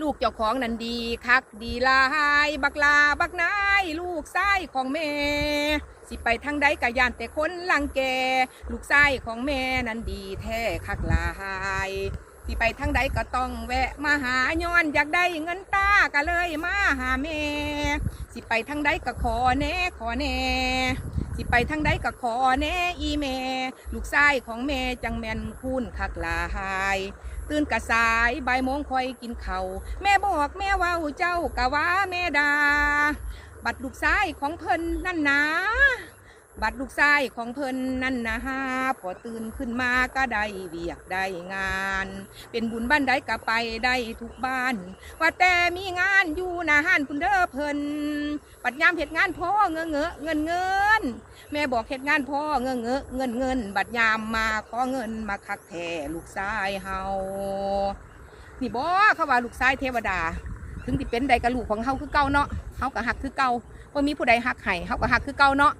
ลูกเจ้าของนันดีคักดีลาย บักลาบักนาย ลูกชายของแม่สิไปทางใดกะยานแต่คนลังแก ลูกชายของแม่นั้นดีแท้คักลายสิไปทางใดก็ต้องแวะมาหาย้อนอยากได้เงินตาก็เลยมาหาแม่ สิไปทางใดก็ขอแน่ขอแน่ สิไปทางใดก็ขอแน่อีแม่ลูกชายของแม่จังแมนคุณคักลาย ตื่นกะสายบ่ายโมงคอยกินเขา่าแม่บอกแม่ว่าเจ้ากะว่าแม่ดา บัดลูกชายของเพิ่นนั่นนะ บัดลูกชายของเพิ่นนั่นนะฮะพอตื่นขึ้นมาก็ได้เวียกได้งาน เป็นบุญบ้านใดก็ไปได้ทุกบ้าน ว่าแต่มีงานอยู่นะฮันคุณเด้อเพิ่นปัดยามเหตุงานพ่อเงอะเงอะเงินเงินแม่บอกเหตุงานพ่อเงอะเงอะเงินเงินบัดยามมาขอเงินมาคักแท่ลูกชายเฮานี่บ่เขาว่าลูกชายเทวดา ถึงที่เป็นใดกับลูกของเฮาคือเก่าเนาะเฮาก็หักคือเก่าบ่มีผู้ใดหักให้เฮาก็หักคือเก่าเนาะ